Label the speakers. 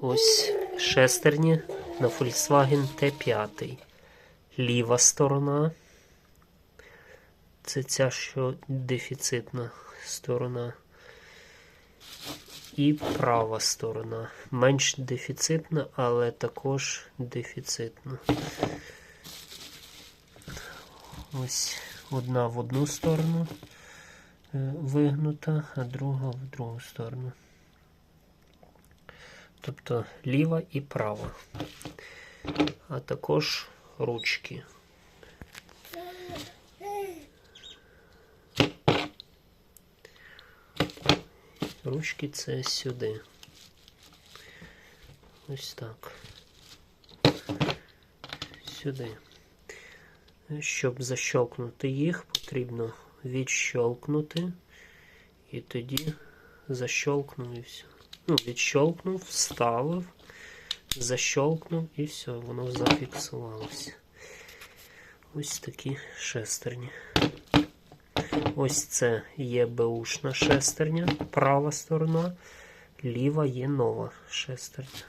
Speaker 1: ось шестерні на Volkswagen T5. Ліва сторона. Це ця, що дефіцитна сторона. І права сторона. Менш дефіцитна, але також дефіцитна. Ось одна в одну сторону е, вигнута, а друга в другу сторону. Тобто ліва і права. А також ручки. Ручки це сюди. Ось так. Сюди. Щоб защолкнути їх, потрібно відщолкнути. І тоді защолкнув і все. Ну, відщолкнув, вставив, защолкнув і все, воно зафіксувалося. Ось такі шестерні. Ось це є беушна шестерня, права сторона, ліва є нова шестерня.